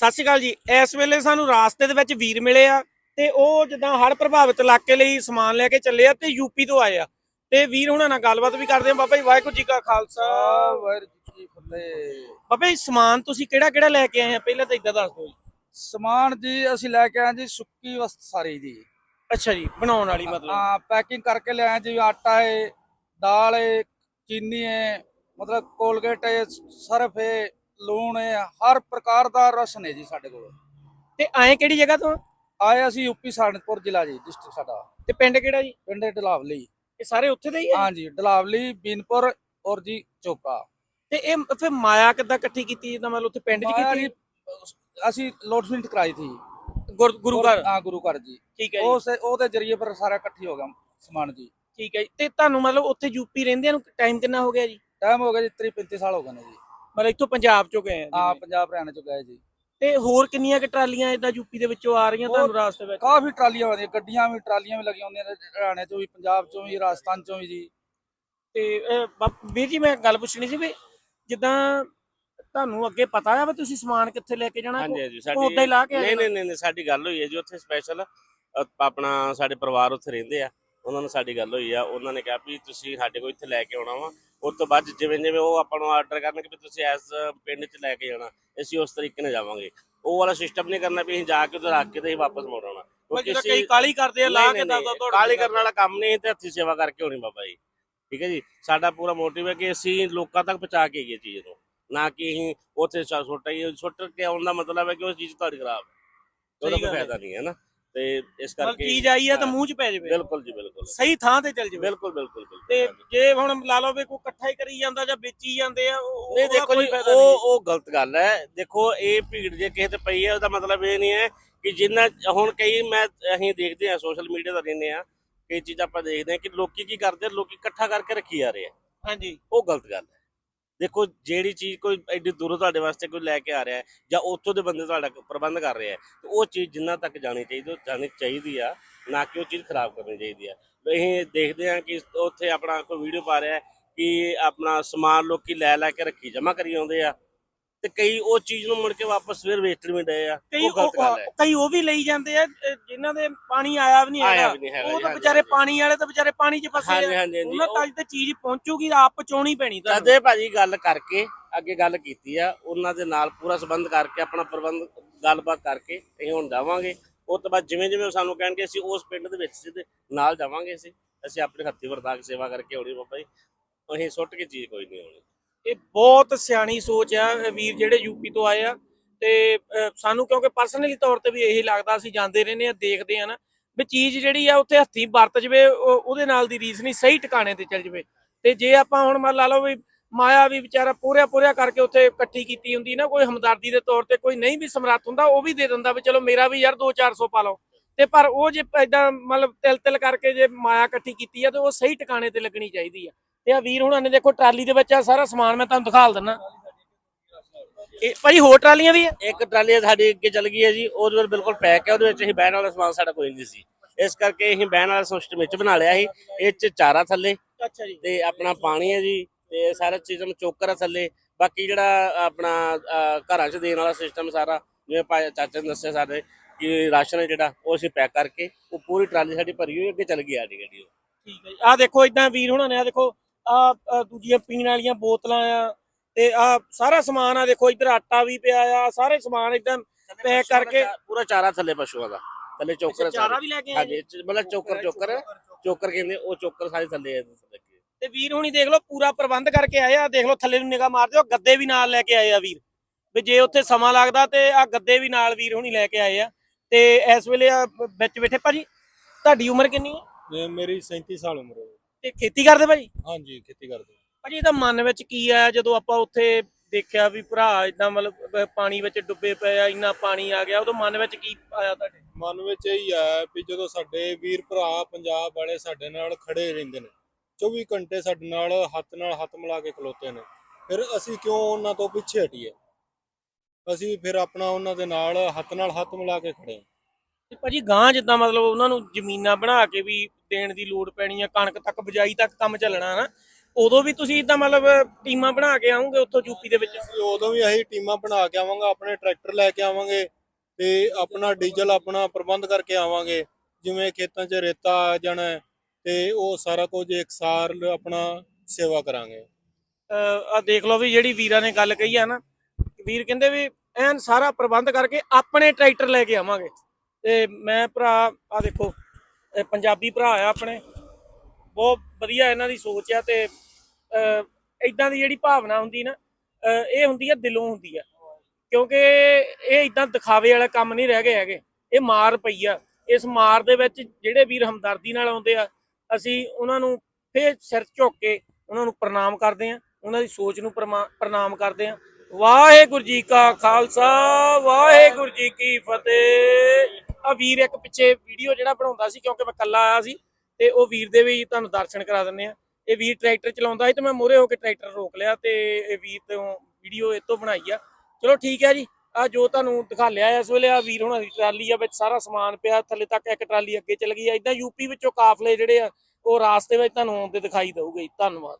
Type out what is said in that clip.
ਸਤਿ ਸ਼੍ਰੀ ਅਕਾਲ ਜੀ। ਇਸ ਵੇਲੇ ਸਾਨੂੰ ਰਾਸਤੇ ਦੇ ਵਿੱਚ ਵੀਰ ਮਿਲੇ ਆ ਤੇ ਉਹ ਜਿੱਦਾਂ ਹੜ੍ਹ ਪ੍ਰਭਾਵਿਤ ਇਲਾਕੇ ਲਈ ਸਮਾਨ ਲੈ ਕੇ ਚੱਲੇ ਆ ਤੇ ਯੂਪੀ ਤੋਂ ਆਏ ਆ। ਤੇ ਵੀਰ ਹੁਣਾਂ ਨਾਲ ਗੱਲਬਾਤ ਵੀ ਕਰਦੇ ਆ। ਬਾਬਾ ਜੀ ਵਾਹਿਗੁਰੂ ਜੀ ਕਾ ਖਾਲਸਾ। ਵਾਹਿਗੁਰੂ ਜੀ ਕੀ ਫਤਿਹ ਬਾਬਾ ਜੀ ਸਮਾਨ ਤੁਸੀਂ ਕਿਹੜਾ ਕਿਹੜਾ ਲੈ ਕੇ ਆਏ ਆ? ਪਹਿਲਾਂ ਤਾਂ ਇਦਾਂ ਦੱਸ ਦਿਓ ਜੀ। ਸਮਾਨ ਜੀ ਅਸੀਂ ਲੈ ਕੇ ਆਏ ਜੀ ਸੁੱਕੀ ਵਸਤ ਸਾਰੀ ਜੀ ਅੱਛਾ ਜੀ ਬਣਾਉਣ ਵਾਲੀ ਮਤਲਬ। ਹਾਂ ਪੈਕਿੰਗ ਕਰਕੇ ਲਿਆਏ ਜੀ। ਆਟਾ ਹੈ ਦਾਲ ਹੈ ਚੀਨੀ ਹੈ ਮਤਲਬ ਕੋਲਗੇਟ ਹੈ ਸਰਫ ਹੈ ਲੂਣ ਹੈ ਹਰ ਪ੍ਰਕਾਰ ਦਾ ਰਸਨ ਹੈ ਜੀ ਸਾਡੇ ਕੋਲ। ਤੇ ਆਏ ਕਿਹੜੀ ਜਗ੍ਹਾ ਤੋਂ? ਆਏ ਅਸੀਂ ਯੂਪੀ ਸਾਨਪੁਰ ਜ਼ਿਲ੍ਹਾ ਜੀ ਡਿਸਟ੍ਰਿਕਟ ਸਾਡਾ। ਤੇ ਪਿੰਡ ਕਿਹੜਾ ਜੀ? ਪਿੰਡ ਡਲਾਵਲੀ। ਇਹ ਸਾਰੇ ਉੱਥੇ ਦੇ ਹੀ ਆ ਹਾਂ ਜੀ ਡਲਾਵਲੀ ਬੀਨਪੁਰ ਔਰ ਜੀ ਚੋਪੜਾ। ਤੇ ਇਹ ਫਿਰ ਮਾਇਆ ਕਿੱਦਾਂ ਇਕੱਠੀ ਕੀਤੀ ਜਿੱਦਾਂ ਮਤਲਬ ਉੱਥੇ ਪਿੰਡ 'ਚ ਮਾਇਆ ਕੀਤੀ ਜੀ ਅਸੀਂ ਲੋਟਫਿੰਟ ਕਰਾਈ ਥੀ ਗੁਰ- ਗੁਰੂ ਘਰ? ਹਾਂ ਗੁਰੂ ਘਰ ਜੀ। ਠੀਕ ਹੈ ਜੀ। ਉਸ ਉਹਦੇ ਜਰੀਏ ਪਰ ਸਾਰਾ ਇਕੱਠੀ ਹੋ ਗਿਆ ਸਮਾਨ ਜੀ। ਠੀਕ ਹੈ ਜੀ। ਤੇ ਤੁਹਾਨੂੰ ਮਤਲਬ ਉੱਥੇ ਯੂਪੀ ਰਹਿੰਦਿਆਂ ਨੂੰ ਟਾਈਮ ਕਿੰਨਾ ਹੋ ਗਿਆ ਜੀ? ਟਾਈਮ ਹੋ ਗਿਆ ਜੀ 30 35 ਸਾਲ ਹੋ ਗਏ ਨੇ ਜੀ। ਮਤਲਬ ਇੱਥੋਂ ਪੰਜਾਬ ਚੋਂ ਗਏ ਆ ਜੀ ਪੰਜਾਬ ਹਰਿਆਣਾ ਚ ਗਏ ਜੀ। ਤੇ ਹੋਰ ਕਿੰਨੀਆਂ ਕਿ ਟਰਾਲੀਆਂ ਇਦਾਂ ਯੂਪੀ ਦੇ ਵਿੱਚੋਂ ਆ ਰਹੀਆਂ ਤੁਹਾਨੂੰ ਰਾਸਤੇ ਵਿੱਚ? ਕਾਫੀ ਟਰਾਲੀਆਂ ਆਉਂਦੀਆਂ ਗੱਡੀਆਂ ਵੀ ਟਰਾਲੀਆਂ ਵੀ ਲੱਗੀਆਂ ਹੁੰਦੀਆਂ ਨੇ ਹਰਿਆਣੇ ਚੋਂ ਵੀ ਪੰਜਾਬ ਚੋਂ ਵੀ ਰਾਜਸਥਾਨ ਚੋਂ ਵੀ ਜੀ। ਤੇ ਵੀਰ ਜੀ ਮੈਂ ਗੱਲ ਪੁੱਛਣੀ ਸੀ ਵੀ ਜਿੱਦਾਂ ਤੁਹਾਨੂੰ ਅੱਗੇ ਪਤਾ ਆ ਵੀ ਤੁਸੀਂ ਸਮਾਨ ਕਿੱਥੇ ਲੈ ਕੇ ਜਾਣਾ? ਹਾਂਜੀ ਹਾਂਜੀ ਉੱਦਾਂ ਹੀ ਲਾ ਕੇ ਆ ਨਹੀਂ? ਨਹੀਂ ਨਹੀਂ ਨਹੀਂ, ਸਾਡੀ ਗੱਲ ਹੋਈ ਹੈ ਜੀ ਉੱਥੇ ਸਪੈਸ਼ਲ ਆਪਣਾ ਸਾਡੇ ਪਰਿਵਾਰ ਉੱਥੇ ਰਹਿੰਦੇ ਆ। ਉਹਨਾਂ ਨਾਲ ਸਾਡੀ ਗੱਲ ਹੋਈ ਆ ਉਹਨਾਂ ਨੇ ਕਿਹਾ ਵੀ ਤੁਸੀਂ ਸਾਡੇ ਕੋਲ ਇੱਥੇ ਲੈ ਕੇ ਆਉਣਾ ਵਾ। ਉਸ ਤੋਂ ਬਾਅਦ ਜਿਵੇਂ ਜਿਵੇਂ ਉਹ ਆਪਾਂ ਨੂੰ ਆਰਡਰ ਕਰਨਗੇ ਵੀ ਤੁਸੀਂ ਇਸ ਪਿੰਡ 'ਚ ਲੈ ਕੇ ਜਾਣਾ ਅਸੀਂ ਉਸ ਤਰੀਕੇ ਨਾਲ ਜਾਵਾਂਗੇ। ਉਹ ਵਾਲਾ ਸਿਸਟਮ ਨਹੀਂ ਕਰਨਾ ਵੀ ਅਸੀਂ ਜਾ ਕੇ ਉੱਧਰ ਰੱਖ ਕੇ ਤੇ ਅਸੀਂ ਵਾਪਸ ਮੁੜ ਆਉਣਾ। ਜਿਹੜਾ ਕਈ ਕਾਲੀ ਕਰਦੇ ਆ ਲਾ ਕੇ ਦਸ ਦਸ ਕਾਲੀ ਕਰਨ ਵਾਲਾ ਕੰਮ ਨਹੀਂ ਤੇ ਹੱਥੀ ਸੇਵਾ ਕਰਕੇ ਹੋਣੀ ਬਾਬਾ ਜੀ। ਠੀਕ ਹੈ ਜੀ? ਸਾਡਾ ਪੂਰਾ ਮੋਟਿਵ ਹੈ ਕਿ ਅਸੀਂ ਲੋਕਾਂ ਤੱਕ ਪਹੁੰਚਾ ਕੇ ਇਹ ਚੀਜ਼ ਨੂੰ। ਨਾ ਕਿ ਅਸੀਂ ਉੱਥੇ ਸੁ- ਸੁੱਟ ਕੇ ਆਉਣ ਦਾ ਮਤਲਬ ਹੈ ਕਿ ਉਹ ਚੀਜ਼ ਤੁਹਾਡੀ ਖਰਾਬ ਹੈ। ਉਹਦਾ ਕੋਈ। ਫਾਇਦਾ ਨਹੀਂ ਹੈ ਨਾ। ਤੇ ਇਸ ਕਰਕੇ ਚੀਜ਼ ਆਈ ਆ ਤਾਂ ਮੂੰਹ 'ਚ ਪੈ ਜਾਵੇ। ਬਿਲਕੁਲ ਜੀ ਬਿਲਕੁਲ। ਸਹੀ ਥਾਂ ਤੇ ਚੱਲ ਜਾਵੇ। ਬਿਲਕੁਲ ਬਿਲਕੁਲ ਬਿਲਕੁਲ। ਤੇ ਜੇ ਹੁਣ ਲਾ ਲਓ ਵੀ ਕੋਈ ਇਕੱਠਾ ਹੀ ਕਰੀ ਜਾਂਦਾ ਜਾਂ ਵੇਚੀ ਜਾਂਦੇ ਆ ਉਹ- ਨਹੀਂ ਦੇਖੋ ਜੀ ਉਹ ਉਹ ਗਲਤ ਗੱਲ ਹੈ। ਦੇਖੋ ਇਹ ਭੀੜ ਜੇ ਕਿਸੇ ਤੇ ਪਈ ਹੈ ਉਹਦਾ ਮਤਲਬ ਇਹ ਨਹੀਂ ਹੈ ਕਿ ਜਿੰਨਾ ਹੁਣ ਕਈ ਮੈਂ ਅਸੀਂ ਦੇਖਦੇ ਹਾਂ ਸੋਸ਼ਲ ਮੀਡੀਆ ਦਾ ਰਹਿੰਦੇ ਆ ਕਈ ਚੀਜ਼ਾਂ ਆਪਾਂ ਦੇਖਦੇ ਹਾਂ ਕਿ ਲੋਕੀ ਕੀ ਕਰਦੇ ਆ ਲੋਕੀ ਇਕੱਠਾ ਕਰਕੇ ਰੱਖੀ ਜਾ ਰਹੇ ਆ। ਹਾਂਜੀ। ਉਹ ਗਲਤ ਗੱਲ ਹੈ। ਦੇਖੋ, ਜਿਹੜੀ ਚੀਜ਼ ਕੋਈ ਐਡੀ ਦੂਰੋਂ ਤੁਹਾਡੇ ਵਾਸਤੇ ਕੋਈ ਲੈ ਕੇ ਆ ਰਿਹਾ ਹੈ ਜਾਂ ਉੱਥੋਂ ਦੇ ਬੰਦੇ ਤੁਹਾਡਾ ਪ੍ਰਬੰਧ ਕਰ ਰਿਹਾ ਹੈ, ਤੇ ਉਹ ਚੀਜ਼ ਜਿੰਨਾ ਤੱਕ ਜਾਣੀ ਚਾਹੀਦੀ ਉਹ ਜਾਣੀ ਚਾਹੀਦੀ ਆ, ਨਾ ਕਿ ਉਹ ਚੀਜ਼ ਖਰਾਬ ਕਰਨੀ ਚਾਹੀਦੀ ਆ। ਅਸੀਂ ਦੇਖਦੇ ਹਾਂ ਕਿ ਉੱਥੇ ਆਪਣਾ ਕੋਈ ਵੀਡੀਓ ਪਾ ਰਿਹਾ ਹੈ ਕਿ ਆਪਣਾ ਸਮਾਨ ਲੋਕੀ ਲੈ ਲੈ ਕੇ ਰੱਖੀ ਜਮਾ ਕਰੀ ਆਉਂਦੇ ਆ। ਤੇ ਕਈ ਉਹ ਚੀਜ਼ ਨੂੰ ਮੁੜ ਕੇ ਵਾਪਸ ਫਿਰ ਵੇਚਣ ਵੀ ਡਏ ਆ। ਕਈ ਉਹ ਗਲਤ ਗੱਲ ਹੈ। ਉਹ- ਕਈ ਉਹ ਵੀ ਲਈ ਜਾਂਦੇ ਆ ਅਹ ਜਿਨ੍ਹਾਂ ਦੇ ਪਾਣੀ ਆਇਆ ਵੀ ਨਹੀਂ ਆਇਆ ਹੈਗਾ। ਵੀ ਨਹੀਂ ਹੈਗਾ ਉਹ ਜੀ, ਤਾਂ ਹਾਂਜੀ, ਵਿਚਾਰੇ। ਪਾਣੀ ਵਾਲੇ ਤਾਂ ਵਿਚਾਰੇ ਪਾਣੀ 'ਚ ਫਸੇ ਹਾਂਜੀ ਆ। ਹਾਂਜੀ ਹਾਂਜੀ ਉਹਨਾਂ ਉਹ- ਤੱਕ ਤੇ ਚੀਜ਼ ਪਹੁੰਚੂਗੀ ਤਾਂ ਆਪ ਪਹੁੰਚਾਉਣੀ ਪੈਣੀ ਤੁਹਾਨੂੰ। ਜਦੇ ਭਾਜੀ ਗੱਲ ਕਰਕੇ ਅੱਗੇ ਗੱਲ ਕੀਤੀ ਆ ਉਹਨਾਂ ਦੇ ਨਾਲ ਪੂਰਾ ਸੰਬੰਧ ਕਰਕੇ ਆਪਣਾ ਪ੍ਰਬੰਧ ਗੱਲਬਾਤ ਕਰਕੇ ਅਸੀਂ ਹੁਣ ਜਾਵਾਂਗੇ। ਉਸ ਤੋਂ ਬਾਅਦ ਜਿਵੇਂ ਜਿਵੇਂ ਉਹ ਸਾਨੂੰ ਕਹਿਣਗੇ ਅਸੀਂ ਉਸ ਪਿੰਡ ਦੇ ਵਿੱਚ ਸਿੱਧੇ ਨਾਲ ਜਾਵਾਂਗੇ ਅਸੀਂ। ਅਸੀਂ ਆਪਣੇ ਹੱਥੀ ਵਰਤਾ ਕੇ ਸੇਵਾ ਕਰਕੇ ਆਉਣੀ ਬਾਬਾ ਜੀ। ਅਸੀਂ ਸੁੱਟ ਕੇ ਚੀਜ਼ ਕੋਈ ਨਹੀਂ ਆਉਣੀ। ਇਹ ਬਹੁਤ ਸਿਆਣੀ ਸੋਚ ਆ, ਵੀਰ ਜਿਹੜੇ ਯੂਪੀ ਤੋਂ ਆਏ ਆ। ਤੇ ਸਾਨੂੰ ਕਿਉਂਕਿ ਪਰਸਨਲੀ ਤੌਰ ਤੇ ਵੀ ਇਹੀ ਲੱਗਦਾ, ਅਸੀਂ ਜਾਂਦੇ ਰਹਿੰਦੇ ਆ, ਦੇਖਦੇ ਆ ਨਾ। ਵੀ ਚੀਜ਼ ਜਿਹੜੀ ਆ, ਉੱਥੇ ਹੱਥੀਂ ਵਰਤ ਜਵੇ ਉਹਦੇ ਨਾਲ ਦੀ ਰੀਸ ਨਹੀਂ, ਸਹੀ ਟਿਕਾਣੇ ਤੇ ਚੱਲ ਜਵੇ। ਤੇ ਜੇ ਆਪਾਂ ਹੁਣ ਮੰਨ ਲਾ ਲਓ ਵੀ ਮਾਇਆ ਵੀ ਵਿਚਾਰਾ ਪੂਰਿਆ ਪੂਰਿਆ ਕਰਕੇ ਉੱਥੇ ਇਕੱਠੀ ਕੀਤੀ ਹੁੰਦੀ ਨਾ, ਕੋਈ ਹਮਦਰਦੀ ਦੇ ਤੌਰ ਤੇ ਕੋਈ ਨਹੀਂ ਵੀ ਸਮਰੱਥ ਹੁੰਦਾ, ਉਹ ਵੀ ਦੇ ਦਿੰਦਾ ਵੀ ਚਲੋ ਮੇਰਾ ਵੀ ਯਾਰ 2-400 ਪਾ ਲਓ। ਤੇ ਪਰ ਉਹ ਜੇ ਇਦਾਂ ਮਤਲਬ ਤਿਲ ਤਿਲ ਕਰਕੇ ਜੇ ਮਾਇਆ ਇਕੱਠੀ ਕੀਤੀ ਆ, ਤੇ ਉਹ ਸਹੀ ਟਿਕਾਣੇ ਤੇ ਲੱਗਣੀ ਚਾਹੀਦੀ ਆ। ਤੇ ਆ ਵੀਰ ਹੁਣਾਂ ਨੇ ਦੇਖੋ ਟਰਾਲੀ ਦੇ ਵਿੱਚ ਆ ਸਾਰਾ ਸਮਾਨ ਮੈਂ ਤੁਹਾਨੂੰ ਦਿਖਾਲ ਦਿੰਨਾ। ਇਹ ਭਾਈ ਹੋਰ ਟਰਾਲੀਆਂ ਵੀ ਆ? ਇੱਕ ਟਰਾਲੀ ਸਾਡੀ ਅੱਗੇ ਚੱਲ ਗਈ ਹੈ ਜੀ ਉਹਦੇ ਵਿੱਚ ਬਿਲਕੁਲ ਪੈਕ ਹੈ ਉਹਦੇ ਵਿੱਚ ਅਸੀਂ ਬਹਿਣ ਵਾਲਾ ਸਮਾਨ ਸਾਡਾ ਕੋਈ ਨਹੀਂ ਸੀ। ਇਸ ਕਰਕੇ ਅਸੀਂ ਬਹਿਣ ਵਾਲਾ ਸਿਸਟਮ ਵਿੱਚ ਬਣਾ ਲਿਆ ਸੀ ਇਹ ਚ ਚਾਰਾ ਥੱਲੇ ਅੱਛਾ ਜੀ। ਤੇ ਆਪਣਾ ਪਾਣੀ ਹੈ ਜੀ ਤੇ ਸਾਰਾ ਸਿਸਟਮ ਚੋਕਰ ਹੈ ਥੱਲੇ। ਬਾਕੀ ਜਿਹੜਾ ਆਪਣਾ ਘਰਾਂ 'ਚ ਦੇਣ ਵਾਲਾ ਸਿਸਟਮ ਸਾਰਾ ਜਿਵੇਂ ਚਾਚਾ ਨੇ ਦੱਸਿਆ ਸਾਡੇ ਕਿ ਰਾਸ਼ਨ ਜਿਹੜਾ ਉਹ ਅਸੀਂ ਪੈਕ ਕਰਕੇ ਉਹ ਪੂਰੀ ਟਰਾਲੀ ਸਾਡੀ ਭਰੀ ਹੋਈ ਅੱਗੇ ਚੱਲ ਗਈ ਗੱਡੀ ਉਹ। ਠੀਕ ਹੈ ਜੀ। ਆ ਦੇਖੋ ਇਦਾਂ ਵੀਰ ਹੁਣਾਂ ਨੇ ਆ ਦੇਖੋ ਆ ਦੂਜੀਆਂ ਪੀਣ ਵਾਲੀਆਂ ਬੋਤਲਾਂ ਆ ਤੇ ਆ ਸਾਰਾ ਸਮਾਨ ਆ ਦੇਖੋ ਇੱਧਰ ਆਟਾ ਵੀ ਪਿਆ ਆ ਸਾਰੇ ਸਮਾਨ ਇਦਾਂ ਪੈਕ ਕਰਕੇ ਪੂਰਾ ਚਾਰਾ ਥੱਲੇ ਪਸ਼ੂਆਂ ਦਾ ਥੱਲੇ ਚੋਕਰ ਚਾਰਾ। ਵੀ ਲੈ ਕੇ ਆਏ? ਹਾਂਜੀ ਮਤਲਬ ਚੋਕਰ ਚੋਕਰ ਚੋਕਰ। ਕਹਿੰਦੇ ਉਹ ਚੋਕਰ ਸਾਰੇ ਥੱਲੇ ਥੱਲੇ। ਤੇ ਵੀਰ ਹੁਣੀ ਦੇਖ ਲਓ ਪੂਰਾ ਪ੍ਰਬੰਧ ਕਰਕੇ ਆਏ ਆ ਦੇਖ ਲਓ ਥੱਲੇ ਨੂੰ ਨਿਗਾਹ ਮਾਰ ਦਿਓ ਗੱਦੇ ਵੀ ਨਾਲ ਲੈ ਕੇ ਆਏ ਆ ਵੀਰ। ਵੀ ਜੇ ਉੱਥੇ ਸਮਾਂ ਲੱਗਦਾ ਤੇ ਆ ਗੱਦੇ ਵੀ ਨਾਲ ਵੀਰ ਹੁਣੀ ਲੈ ਕੇ ਆਏ ਆ। ਤੇ ਇਸ ਵੇਲੇ ਆ ਵਿੱਚ ਬੈਠੇ ਭਾਜੀ ਤੁਹਾਡੀ ਉਮਰ ਕਿੰਨੀ ਹੈ? ਮੇਰੀ 37 ਸਾਲ ਉਮਰ ਹੈ। ਤੇ ਖੇਤੀ ਕਰਦੇ ਭਾਜੀ ਹਾਂਜੀ ਖੇਤੀ ਕਰਦੇ। ਭਾਜੀ ਇਹਦਾ ਮਨ ਵਿੱਚ ਕੀ ਆਇਆ ਜਦੋਂ ਆਪਾਂ ਉੱਥੇ ਦੇਖਿਆ ਵੀ ਭਰਾ ਇਦਾਂ ਮਤਲਬ ਪਾਣੀ ਵਿੱਚ ਡੁੱਬੇ ਪਏ ਆ ਇੰਨਾ ਪਾਣੀ ਆ ਗਿਆ ਉਦੋਂ ਮਨ ਵਿੱਚ ਕੀ ਆਇਆ ਤੁਹਾਡੇ? ਮਨ ਵਿੱਚ ਇਹ ਹੈ ਵੀ ਜਦੋਂ ਸਾਡੇ ਵੀਰ ਭਰਾ ਪੰਜਾਬ ਵਾਲੇ ਸਾਡੇ ਨਾਲ ਖੜੇ ਰਹਿੰਦੇ ਨੇ 24 ਘੰਟੇ ਸਾਡੇ ਨਾਲ ਹੱਥ ਨਾਲ ਹੱਥ ਮਿਲਾ ਕੇ ਖਲੋਤੇ ਨੇ ਫਿਰ ਅਸੀਂ ਕਿਉਂ ਉਹਨਾਂ ਤੋਂ ਪਿੱਛੇ ਹਟੀਏ? ਅਸੀਂ ਫਿਰ ਆਪਣਾ ਉਹਨਾਂ ਦੇ ਨਾਲ ਹੱਥ ਨਾਲ ਹੱਥ ਮਿਲਾ ਕੇ ਖੜੇ। ਤੇ ਭਾਜੀ ਗਾਂ ਜਿੱਦਾਂ ਮਤਲਬ ਉਹਨਾਂ ਨੂੰ ਜ਼ਮੀਨਾਂ ਬਣਾ ਕੇ ਵੀ ਦੇਣ ਦੀ ਲੋੜ ਪੈਣੀ ਆ ਕਣਕ ਤੱਕ ਬਜਾਈ ਤੱਕ ਕੰਮ ਚੱਲਣਾ ਨਾ ਉਦੋਂ ਵੀ ਤੁਸੀਂ ਇਦਾਂ ਮਤਲਬ ਟੀਮਾਂ ਬਣਾ ਕੇ ਆਉਂਗੇ ਉੱਥੋਂ ਯੂਪੀ ਦੇ ਵਿੱਚ? ਉਦੋਂ ਵੀ ਅਸੀਂ ਟੀਮਾਂ ਬਣਾ ਕੇ ਆਵਾਂਗੇ ਆਪਣੇ ਟਰੈਕਟਰ ਲੈ ਕੇ ਆਵਾਂਗੇ ਤੇ ਆਪਣਾ ਡੀਜ਼ਲ ਆਪਣਾ ਪ੍ਰਬੰਧ ਕਰਕੇ ਆਵਾਂਗੇ ਜਿਵੇਂ ਖੇਤਾਂ 'ਚ ਰੇਤਾ ਆ ਜਾਣਾ ਤੇ ਉਹ ਸਾਰਾ ਕੁਝ ਇਕਸਾਰ ਆਪਣਾ ਸੇਵਾ ਕਰਾਂਗੇ। ਆ ਦੇਖ ਲਓ ਵੀ ਜਿਹੜੀ ਵੀਰਾਂ ਨੇ ਗੱਲ ਕਹੀ ਆ ਨਾ ਵੀਰ ਕਹਿੰਦੇ ਵੀ ਐਨ ਸਾਰਾ ਪ੍ਰਬੰਧ ਕਰਕੇ ਆਪਣੇ ਟਰੈਕਟਰ ਲੈ ਕੇ ਆਵਾਂਗੇ। ਤੇ ਮੈਂ ਭਰਾ ਆ ਦੇਖੋ ਪੰਜਾਬੀ ਭਰਾ ਆ ਆਪਣੇ। ਬਹੁਤ ਵਧੀਆ ਇਹਨਾਂ ਦੀ ਸੋਚ ਆ ਤੇ ਇਦਾਂ ਦੀ ਜਿਹੜੀ ਭਾਵਨਾ ਹੁੰਦੀ ਨਾ ਇਹ ਹੁੰਦੀ ਆ, ਦਿਲੋਂ ਹੁੰਦੀ ਆ। ਕਿਉਂਕਿ ਇਹ ਇਦਾਂ ਦਿਖਾਵੇ ਵਾਲਾ ਕੰਮ ਨਹੀਂ ਰਹਿ ਗਏ ਹੈਗੇ। ਇਹ ਮਾਰ ਪਈ ਆ। ਇਸ ਮਾਰ ਦੇ ਵਿੱਚ ਜਿਹੜੇ ਵੀਰ ਹਮਦਰਦੀ ਨਾਲ ਆਉਂਦੇ ਆ, ਅਸੀਂ ਉਹਨਾਂ ਨੂੰ ਫੇਰ ਸਿਰ ਝੁੱਕ ਕੇ ਉਹਨਾਂ ਨੂੰ ਪ੍ਰਣਾਮ ਕਰਦੇ ਆ। ਉਹਨਾਂ ਦੀ ਸੋਚ ਨੂੰ ਪ੍ਰਮਾ- ਪ੍ਰਣਾਮ ਕਰਦੇ ਆ। ਵਾਹਿਗੁਰੂ ਜੀ ਕਾ ਖਾਲਸਾ, ਵਾਹਿਗੁਰੂ ਜੀ ਕੀ ਫਤਿਹ। ਆ ਵੀਰ ਇੱਕ ਪਿੱਛੇ ਵੀਡੀਓ ਜਿਹੜਾ ਬਣਾਉਂਦਾ ਸੀ, ਕਿਉਂਕਿ ਮੈਂ ਇਕੱਲਾ ਆਇਆ ਸੀ, ਤੇ ਉਹ ਵੀਰ ਦੇ ਵੀ ਤੁਹਾਨੂੰ ਦਰਸ਼ਨ ਕਰਾ ਦਿੰਦੇ ਆ ਇਹ ਵੀਰ ਟਰੈਕਟਰ ਚਲਾਉਂਦਾ ਸੀ ਤੇ ਮੈਂ ਮੋਰੇ ਹੋ ਕੇ ਟਰੈਕਟਰ ਰੋਕ ਲਿਆ ਤੇ ਇਹ ਵੀਰ ਤੋਂ ਵੀਡੀਓ ਇਹ ਤੋਂ ਬਣਾਈ ਆ। ਚਲੋ ਠੀਕ ਹੈ ਜੀ, ਆ ਜੋ ਤੁਹਾਨੂੰ ਦਿਖਾ ਲਿਆ ਇਸ ਵੇਲੇ ਆ ਵੀਰ ਹੁਣਾਂ ਦੀ ਟਰਾਲੀ ਆ, ਵਿੱਚ ਸਾਰਾ ਸਮਾਨ ਪਿਆ, ਥੱਲੇ ਤੱਕ ਇੱਕ ਟਰਾਲੀ ਅੱਗੇ ਚੱਲ ਗਈ ਆ। ਇਦਾਂ ਯੂਪੀ ਵਿੱਚੋਂ ਕਾਫਲੇ ਜਿਹੜੇ ਆ, ਉਹ ਰਾਸਤੇ ਵਿੱਚ ਤੁਹਾਨੂੰ ਆਉਂਦੇ ਦਿਖਾਈ ਦਊਗੇ ਧੰਨਵਾਦ।